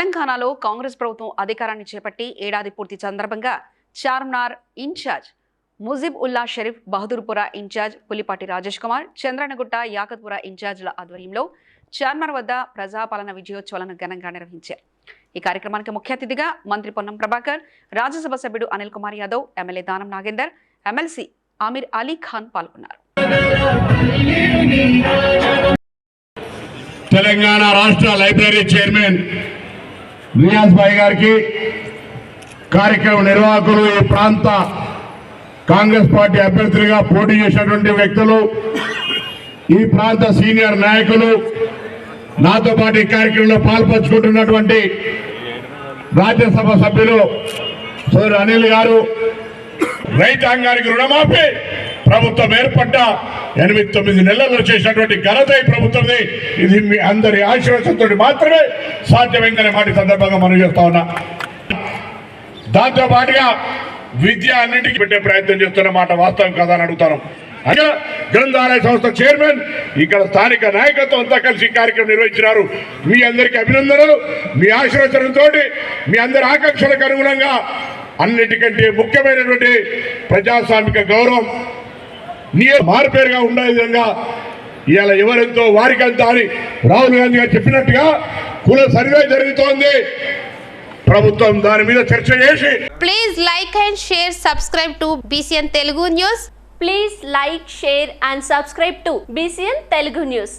తెలంగాణలో కాంగ్రెస్ ప్రభుత్వం అధికారాన్ని చేపట్టి ఏడాది పూర్తి సందర్భంగా చార్మినార్ ఇన్ఛార్జ్ ముజిబ్ ఉల్లా షరీఫ్ బహదూర్పుర ఇన్ఛార్జ్ పులిపాటి రాజేష్ కుమార్ చంద్రనగుట్ట యాకత్పుర ఇన్ఛార్జ్ల ఆధ్వర్యంలో చార్మినార్ వద్ద ప్రజాపాలన విజయోత్సవాలను ఘనంగా నిర్వహించారు. ఈ కార్యక్రమానికి ముఖ్య అతిథిగా మంత్రి పొన్నం ప్రభాకర్ రాజ్యసభ సభ్యుడు అనిల్ కుమార్ యాదవ్ ఎమ్మెల్యే దానం నాగేందర్ ఎమ్మెల్సీ ఆమీర్ అలీ ఖాన్ పాల్గొన్నారు. తెలంగాణ రాష్ట్ర లైబ్రరీ చైర్మన్ రియాజ్ భాయ్ గారికి కార్యక్రమ నిర్వాహకులు ఈ ప్రాంత కాంగ్రెస్ పార్టీ అభ్యర్థులుగా పోటీ చేసినటువంటి వ్యక్తులు ఈ ప్రాంత సీనియర్ నాయకులు నాతో పాటు ఈ కార్యక్రమంలో పాల్పంచుకుంటున్నటువంటి రాజ్యసభ సభ్యులు సోదరు అనిల్ గారు రైతాంగానికి రుణమాఫీ ప్రభుత్వం ఏర్పడ్డ ఎనిమిది తొమ్మిది నెలల్లో చేసినటువంటి ఘనత ఈ ప్రభుత్వంది. ఇది మీ అందరి ఆశీర్వచంతో మాత్రమే సాధ్యమైందనే మాట సందర్భంగా మనం చేస్తా ఉన్నా. దాంతో పాటుగా విద్య అన్నింటికి పెట్టే ప్రయత్నం చేస్తున్న మాట వాస్తవం కదా అని అడుగుతాను. అక్కడ గ్రంథాలయ సంస్థ చైర్మన్ ఇక్కడ స్థానిక నాయకత్వం అంతా కలిసి కార్యక్రమం నిర్వహించినారు. మీ అందరికీ అభినందనలు మీ ఆశీర్వచనంతో మీ అందరి ఆకాంక్షలకు అనుగుణంగా అన్నిటికంటే ముఖ్యమైనటువంటి ప్రజాస్వామిక గౌరవం నీరు మారుపేరుగా ఉండే విధంగా ఇవాళ ఎవరెంతో వారికంత అని రాహుల్ గాంధీ గారు చెప్పినట్టుగా కుల సర్వే జరుగుతోంది. ప్రభుత్వం దాని మీద చర్చ చేసి please like and share subscribe to BCN Telugu news please like share and subscribe to BCN Telugu news